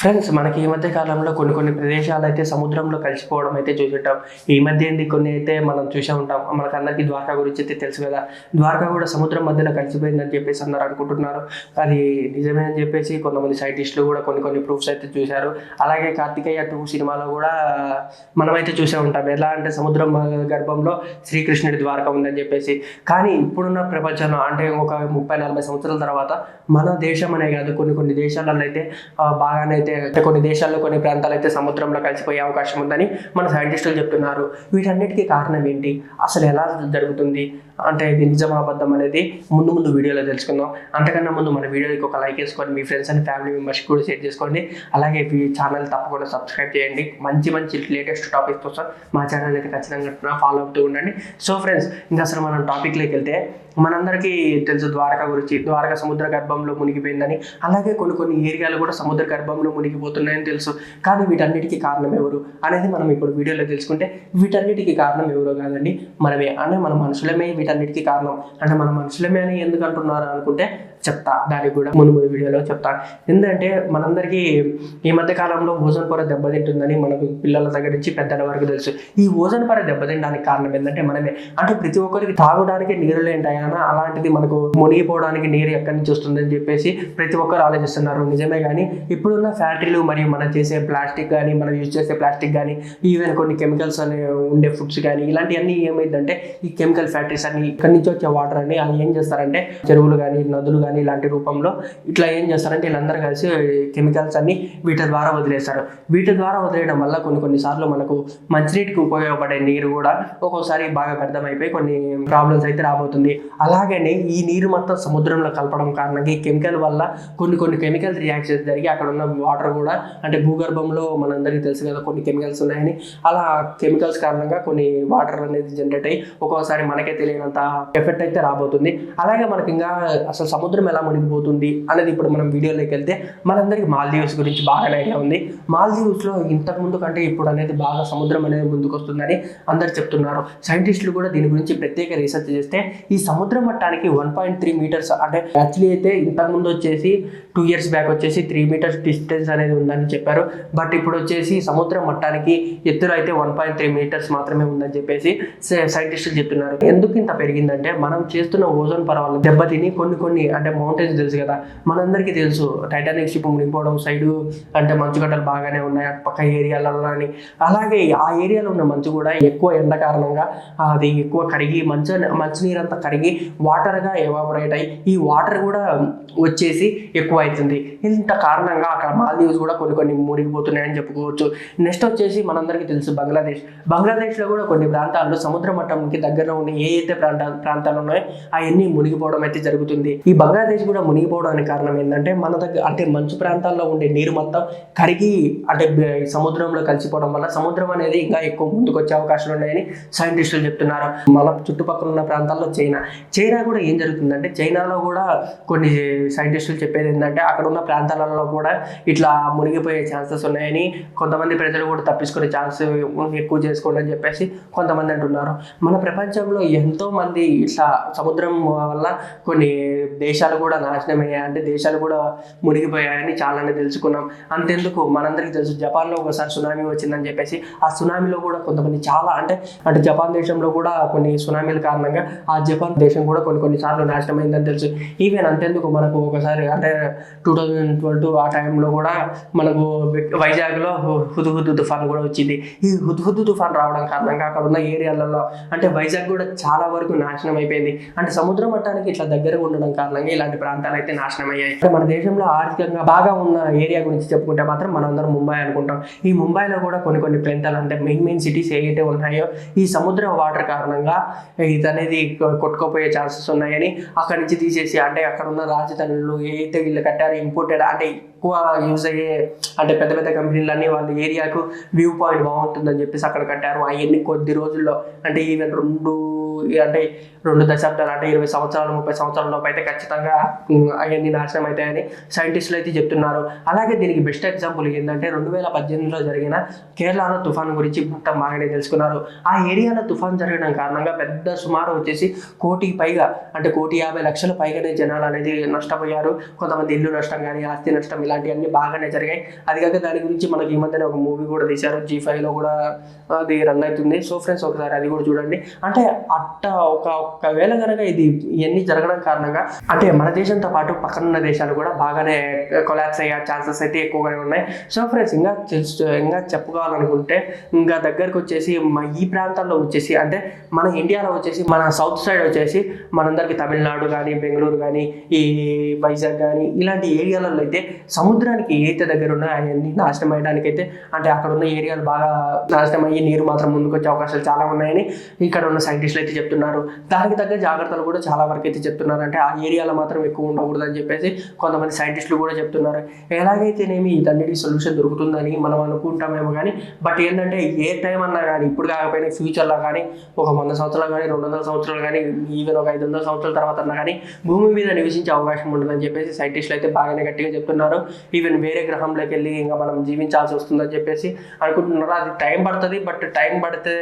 friends మనకి ఈ మధ్య కాలంలో కొన్ని కొన్ని ప్రదేశాలు అయితే సముద్రంలో కలిసిపోవడం అయితే చూసుంటాం ఈ మధ్య ఏంటి కొన్ని అయితే మనం చూసే ఉంటాం. మనకు అందరికీ ద్వారకా గురించి అయితే తెలుసు కదా. ద్వారకా కూడా సముద్రం మధ్యలో కలిసిపోయిందని చెప్పేసి అందరు అనుకుంటున్నారు. అది నిజమే అని చెప్పేసి కొంతమంది సైంటిస్టులు కూడా కొన్ని కొన్ని ప్రూఫ్స్ అయితే చూశారు. అలాగే కార్తికేయ టూ సినిమాలో కూడా మనమైతే చూసే ఉంటాం. ఎలా అంటే సముద్రం గర్భంలో శ్రీకృష్ణుడి ద్వారక ఉందని చెప్పేసి. కానీ ఇప్పుడున్న ప్రపంచంలో అంటే ఒక ముప్పై నలభై సంవత్సరాల తర్వాత మన దేశం అనే కాదు కొన్ని కొన్ని దేశాలలో అయితే బాగానే అయితే కొన్ని దేశాల్లో కొన్ని ప్రాంతాలు అయితే సముద్రంలో కలిసిపోయే అవకాశం ఉందని మన సైంటిస్టులు చెప్తున్నారు. వీటన్నిటికీ కారణం ఏంటి? అసలు ఎలా జరుగుతుంది? అంటే ఇది నిజమాబద్ధం అనేది ముందు ముందు వీడియోలో తెలుసుకుందాం. అంతకన్నా ముందు మన వీడియోకి ఒక లైక్ వేసుకోండి మీ ఫ్రెండ్స్ అండ్ ఫ్యామిలీ మెంబర్స్ కూడా షేర్ చేసుకోండి. అలాగే ఈ ఛానల్ తప్పకుండా సబ్స్క్రైబ్ చేయండి. మంచి మంచి లేటెస్ట్ టాపిక్స్ కోసం మా ఛానల్ అయితే ఖచ్చితంగా ఫాలో అవుతూ ఉండండి. సో ఫ్రెండ్స్ ఇంకా అసలు మనం టాపిక్లోకి వెళ్తే మనందరికీ తెలుసు ద్వారక గురించి. ద్వారక సముద్ర గర్భంలో మునిగిపోయిందని. అలాగే కొన్ని కొన్ని ఏరియాలు కూడా సముద్ర గర్భంలో మునిగిపోతున్నాయని తెలుసు. కానీ వీటన్నిటికీ కారణం ఎవరు అనేది మనం ఇప్పుడు వీడియోలో తెలుసుకుంటే వీటన్నిటికీ కారణం ఎవరో కాదండి. మనమే. అంటే మన మనుషులమే వీటన్నిటికీ కారణం. అంటే మన మనుషులమే అని ఎందుకు అంటున్నారు అనుకుంటే చెప్తా. దానికి కూడా ముందు వీడియోలో చెప్తా. ఎందుకంటే మనందరికీ ఈ మధ్య కాలంలో ఓజోన్ పొర దెబ్బతింటుందని మనకు పిల్లల దగ్గర నుంచి పెద్దల వరకు తెలుసు. ఈ ఓజోన్ పొర దెబ్బతినడానికి కారణం ఏంటంటే మనమే. అంటే ప్రతి ఒక్కరికి తాగడానికి నీరు లేంటాయన అలాంటిది మనకు మునిగిపోవడానికి నీరు ఎక్కడి నుంచి వస్తుందని చెప్పేసి ప్రతి ఒక్కరు ఆలోచిస్తున్నారు. నిజమే కానీ ఇప్పుడున్న ఫ్యాక్టరీలు మరియు మనం చేసే ప్లాస్టిక్ కానీ మనం యూజ్ చేసే ప్లాస్టిక్ కానీ ఈవెన్ కొన్ని కెమికల్స్ అనే ఉండే ఫుడ్స్ కానీ ఇలాంటివన్నీ ఏమైందంటే ఈ కెమికల్ ఫ్యాక్టరీస్ అన్ని ఇక్కడి నుంచి వచ్చే వాటర్ అని అవి ఏం చేస్తారంటే చెరువులు కానీ నదులు కానీ ఇలాంటి రూపంలో ఇట్లా ఏం చేస్తారంటే వీళ్ళందరూ కలిసి కెమికల్స్ అన్ని వీటి ద్వారా వదిలేస్తారు. వీటి ద్వారా వదిలేయడం వల్ల కొన్ని కొన్నిసార్లు మనకు మంచినీటికి ఉపయోగపడే నీరు కూడా ఒక్కోసారి బాగా వ్యర్థమైపోయి కొన్ని ప్రాబ్లమ్స్ అయితే రాబోతుంది. అలాగనే ఈ నీరు మొత్తం సముద్రంలో కలపడం కారణంగా ఈ కెమికల్ వల్ల కొన్ని కొన్ని కెమికల్ రియాక్షన్స్ జరిగి అక్కడ ఉన్న వాటర్ కూడా అంటే భూగర్భంలో మనందరికీ తెలుసు కదా కొన్ని కెమికల్స్ ఉన్నాయని. అలా కెమికల్స్ కారణంగా కొన్ని వాటర్ అనేది జనరేట్ అయ్యి ఒక్కోసారి మనకే తెలియనంత ఎఫెక్ట్ అయితే రాబోతుంది. అలాగే మనకి ఇంకా అసలు సముద్రం ఎలా మునిగిపోతుంది అనేది ఇప్పుడు మనం వీడియోలోకి వెళ్తే మనందరికీ మాల్దీవ్స్ గురించి బాగా ఐడియా ఉంది. మాల్దీవ్స్లో ఇంతకు ముందు కంటే ఇప్పుడు అనేది బాగా సముద్రం అనేది ముందుకు వస్తుందని అందరు చెప్తున్నారు. సైంటిస్టులు కూడా దీని గురించి ప్రత్యేక రీసెర్చ్ చేస్తే ఈ సముద్ర మట్టానికి వన్ పాయింట్ త్రీ మీటర్స్ అంటే యాక్చువల్లీ అయితే ఇంతకు ముందు వచ్చేసి టూ ఇయర్స్ బ్యాక్ వచ్చేసి త్రీ మీటర్స్ డిస్టెన్స్ అనేది ఉందని చెప్పారు. బట్ ఇప్పుడు వచ్చేసి సముద్ర మట్టానికి ఎత్తులో అయితే వన్ పాయింట్ త్రీ మీటర్స్ మాత్రమే ఉందని చెప్పేసి సైంటిస్టులు చెప్తున్నారు. ఎందుకు ఇంత పెరిగిందంటే మనం చేస్తున్న ఓజోన్ పొర దెబ్బతిని కొన్ని కొన్ని అంటే మౌంటైన్స్ తెలుసు కదా. మనందరికీ తెలుసు. టైటానిక్ షిప్ మునిగిపోవడం సైడు అంటే మంచుగడ్డలు బాగానే ఉన్నాయి. అటు పక్క ఏరియాలలో అని. అలాగే ఆ ఏరియాలో ఉన్న మంచు కూడా ఎక్కువ ఎండ కారణంగా అది ఎక్కువ కరిగి మంచు మంచినీరు అంతా కరిగి వాటర్గా ఎవాపరేట్ అయ్యి ఈ వాటర్ కూడా వచ్చేసి ఎక్కువ అవుతుంది ఇంత కారణంగా అక్కడ మాల్దీవ్స్ కూడా కొన్ని కొన్ని మునిగిపోతున్నాయని చెప్పుకోవచ్చు. నెక్స్ట్ వచ్చేసి మనందరికీ తెలుసు బంగ్లాదేశ్. బంగ్లాదేశ్లో కూడా కొన్ని ప్రాంతాల్లో సముద్ర మట్టంకి దగ్గరలో ఉన్న ఏ అయితే ప్రాంత ప్రాంతాలు ఉన్నాయో అవన్నీ మునిగిపోవడం అయితే జరుగుతుంది. ఈ బంగ్లాదేశ్ కూడా మునిగిపోవడానికి కారణం ఏంటంటే మన దగ్గర అంటే మంచు ప్రాంతాల్లో ఉండే నీరు మొత్తం కరిగి అంటే సముద్రంలో కలిసిపోవడం వల్ల సముద్రం అనేది ఇంకా ఎక్కువ ముందుకు వచ్చే అవకాశాలు ఉన్నాయని సైంటిస్టులు చెప్తున్నారు. మన చుట్టుపక్కల ఉన్న ప్రాంతాల్లో చైనా. చైనా కూడా ఏం జరుగుతుందంటే చైనాలో కూడా కొన్ని సైంటిస్టులు చెప్పేది ఏంటంటే అక్కడ ఉన్న ప్రాంతాలలో కూడా ఇట్లా మునిగిపోయే ఛాన్సెస్ ఉన్నాయని కొంతమంది ప్రజలు కూడా తప్పించుకునే ఛాన్స్ ఎక్కువ చేసుకోండి అని చెప్పేసి కొంతమంది అంటున్నారు. మన ప్రపంచంలో ఎంతో మంది ఇట్లా సముద్రం వల్ల కొన్ని దేశాలు కూడా నాశనం అయ్యాయి అంటే దేశాలు కూడా మునిగిపోయాయని చాలానే తెలుసుకున్నాం. అంతెందుకు? మనందరికీ తెలుసు జపాన్లో ఒకసారి సునామీ వచ్చిందని చెప్పేసి ఆ సునామీలో కూడా కొంతమంది చాలా అంటే అంటే జపాన్ దేశంలో కూడా కొన్ని సునామీల కారణంగా ఆ జపాన్ దేశం కూడా కొన్ని కొన్ని సార్లు నాశనం అయిందని తెలుసు. ఈవెన్ అంతెందుకు? మనకు ఒకసారి అంటే టూ థౌజండ్ ట్వెల్వ్ ఆ టైంలో కూడా మనకు వైజాగ్లో హుదుహుద్దు తుఫాన్ కూడా వచ్చింది. ఈ హుద్హుద్దు తుఫాన్ రావడం కారణంగా అక్కడ ఉన్న ఏరియాలలో అంటే వైజాగ్ కూడా చాలా వరకు నాశనం అయిపోయింది అంటే సముద్ర మట్టానికి ఇట్లా దగ్గరగా ఉండడం కారణంగా ఇలాంటి ప్రాంతాలు అయితే నాశనం అయ్యాయి మన దేశంలో ఆర్థికంగా బాగా ఉన్న ఏరియా గురించి చెప్పుకుంటే మాత్రం మనం అందరం ముంబై అనుకుంటాం. ఈ ముంబైలో కూడా కొన్ని కొన్ని ప్రాంతాలు అంటే మెయిన్ మెయిన్ సిటీస్ ఏవైతే ఉన్నాయో ఈ సముద్ర వాటర్ కారణంగా ఇది అనేది కొట్టుకోపోయే ఛాన్సెస్ ఉన్నాయని అక్కడి నుంచి తీసేసి అంటే అక్కడ ఉన్న రాజధానులు ఏవైతే వీళ్ళు కట్టారో ఇంపోర్టెడ్ అంటే ఎక్కువ యూజ్ అయ్యే అంటే పెద్ద పెద్ద కంపెనీలన్నీ వాళ్ళ ఏరియాకు వ్యూ పాయింట్ బాగుంటుందని చెప్పేసి అక్కడ కట్టారు. అవన్నీ కొద్ది రోజుల్లో అంటే ఈవెన్ రెండు అంటే రెండు దశాబ్దాలు అంటే ఇరవై సంవత్సరాలు ముప్పై సంవత్సరాల లోపు అయితే ఖచ్చితంగా అవన్నీ నాశనం అవుతాయని సైంటిస్టులు అయితే చెప్తున్నారు. అలాగే దీనికి బెస్ట్ ఎగ్జాంపుల్ ఏంటంటే రెండు వేల పద్దెనిమిదిలో జరిగిన కేరళలో తుఫాన్ గురించి మొత్తం బాగానే తెలుసుకున్నారు. ఆ ఏరియాలో తుఫాన్ జరగడం కారణంగా పెద్ద సుమారు వచ్చేసి కోటికి పైగా అంటే కోటి యాభై లక్షల పైగానే జనాలు అనేది నష్టపోయారు. కొంతమంది ఇల్లు నష్టం కానీ ఆస్తి నష్టం ఇలాంటివన్నీ బాగానే జరిగాయి. అది కాక దాని గురించి మనకి ఈ మధ్యన ఒక మూవీ కూడా తీశారు. జీ ఫైవ్లో కూడా అది రన్ అవుతుంది. సో ఫ్రెండ్స్ ఒకసారి అది కూడా చూడండి. అంటే అట్ట ఒక ఒకవేళ కనుక ఇది ఇవన్నీ జరగడం కారణంగా అంటే మన దేశంతో పాటు పక్కనున్న దేశాలు కూడా బాగానే కొలాప్స్ అయ్యే ఛాన్సెస్ అయితే ఎక్కువగానే ఉన్నాయి. సో ఫ్రెండ్స్ ఇంకా ఇంకా చెప్పుకోవాలనుకుంటే ఇంకా దగ్గరకు వచ్చేసి ఈ ప్రాంతాల్లో వచ్చేసి అంటే మన ఇండియాలో వచ్చేసి మన సౌత్ సైడ్ వచ్చేసి మనందరికి తమిళనాడు కానీ బెంగళూరు కానీ ఈ వైజాగ్ కానీ ఇలాంటి ఏరియాలలో అయితే సముద్రానికి ఏదైతే దగ్గర ఉన్నాయో అవన్నీ నాశనం అయ్యడానికి అయితే అంటే అక్కడ ఉన్న ఏరియాలు బాగా నాశనం అయ్యి నీరు మాత్రం ముందుకు వచ్చే అవకాశాలు చాలా ఉన్నాయని ఇక్కడ ఉన్న సైంటిస్టులు అయితే చెప్తున్నారు. దానికి తగ్గ జాగ్రత్తలు కూడా చాలా వరకు అయితే చెప్తున్నారు. అంటే ఆ ఏరియాలో మాత్రం ఎక్కువ ఉండకూడదు అని చెప్పేసి కొంతమంది సైంటిస్టులు కూడా చెప్తున్నారు. ఎలాగైతేనేమి ఇదన్నిటి సొల్యూషన్ దొరుకుతుందని మనం అనుకుంటామేమో కానీ బట్ ఏంటంటే ఏ టైం అన్నా కానీ ఇప్పుడు కాకపోయినా ఫ్యూచర్లో కానీ ఒక వంద సంవత్సరాలు కానీ రెండు వందల సంవత్సరాలు కానీ ఈవెన్ ఒక ఐదు వందల సంవత్సరాల తర్వాత అన్నా కానీ భూమి మీద నివసించే అవకాశం ఉండదని చెప్పేసి సైంటిస్టులు అయితే బాగానే గట్టిగా చెప్తున్నారు. ఈవెన్ వేరే గ్రహంలోకి వెళ్ళి ఇంకా మనం జీవించాల్సి వస్తుందని చెప్పేసి అనుకుంటున్నారు. అది టైం పడుతుంది బట్ టైం పడితే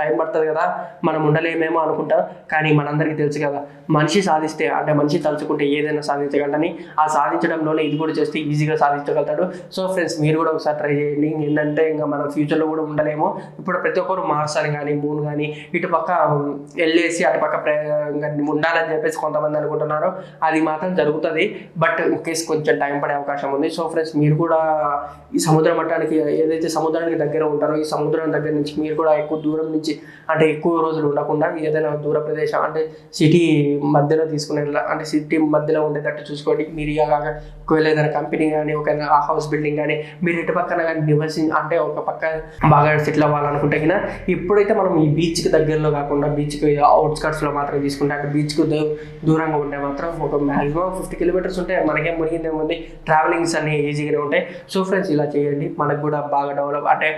టైం పడుతుంది కదా మనం ఉండలేమేమో అనుకుంటా కానీ మనందరికీ తెలుసు కదా మనిషి సాధిస్తే అంటే మనిషి తలుచుకుంటే ఏదైనా సాధించగలడని ఆ సాధించడంలోనే ఇది కూడా చేస్తే ఈజీగా సాధించగలుగుతాడు. సో ఫ్రెండ్స్ మీరు కూడా ఒకసారి ట్రై చేయండి. ఏంటంటే ఇంకా మనం ఫ్యూచర్లో కూడా ఉండలేము. ఇప్పుడు ప్రతి ఒక్కరు మార్స్ అని కానీ మూన్ కానీ ఇటు పక్క వెళ్ళేసి అటు పక్క ఉండాలని చెప్పేసి కొంతమంది అనుకుంటున్నారు. అది మాత్రం జరుగుతుంది. బట్ ఇన్ కేస్ కొంచెం టైం పడే అవకాశం ఉంది. సో ఫ్రెండ్స్ మీరు కూడా ఈ సముద్ర మట్టానికి ఏదైతే సముద్రానికి దగ్గర ఉంటారో ఈ సముద్రం దగ్గర నుంచి మీరు కూడా ఎక్కువ దూరం నుంచి అంటే ఎక్కువ రోజులు ఉండకుండా ఏదైనా దూర ప్రదేశం అంటే సిటీ మధ్యలో తీసుకునే అంటే సిటీ మధ్యలో ఉండేటట్టు చూసుకోండి. మీరు కాక ఒకవేళ ఏదైనా కంపెనీ కానీ ఒక హౌస్ బిల్డింగ్ కానీ మీరు ఇటు పక్కన కానీ నివసి అంటే ఒక పక్క బాగా సెటిల్ అవ్వాలనుకుంటే కన్నా ఇప్పుడైతే మనం ఈ బీచ్కి దగ్గరలో కాకుండా బీచ్కి అవుట్స్కట్స్లో మాత్రం తీసుకుంటే అంటే బీచ్కి దూరంగా ఉంటే మాత్రం ఒక మ్యాక్సిమం ఫిఫ్టీ కిలోమీటర్స్ ఉంటే మనకేం మునిగింది ఏముంది ట్రావెలింగ్స్ అన్ని ఈజీగానే ఉంటాయి. సో ఫ్రెండ్స్ ఇలా చేయండి. మనకు కూడా బాగా డెవలప్ అంటే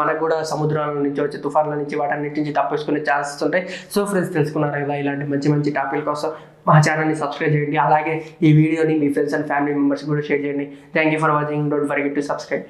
మనకు కూడా సముద్రాల నుంచి వచ్చే తుఫాన్ల నుంచి వాటన్నిటి నుంచి తప్పించుకునే ఛాన్సెస్ ఉంటాయి. సో ఫ్రెండ్స్ తెలుసుకున్నారు కదా ఇలాంటి మంచి మంచి టాపిక్ కోసం మా ఛానల్ని సబ్స్క్రైబ్ చేయండి. అలాగే ఈ వీడియోని మీ ఫ్రెండ్స్ అండ్ ఫ్యామిలీ మెంబర్స్ కూడా షేర్ చేయండి. Thank you for watching don't forget to subscribe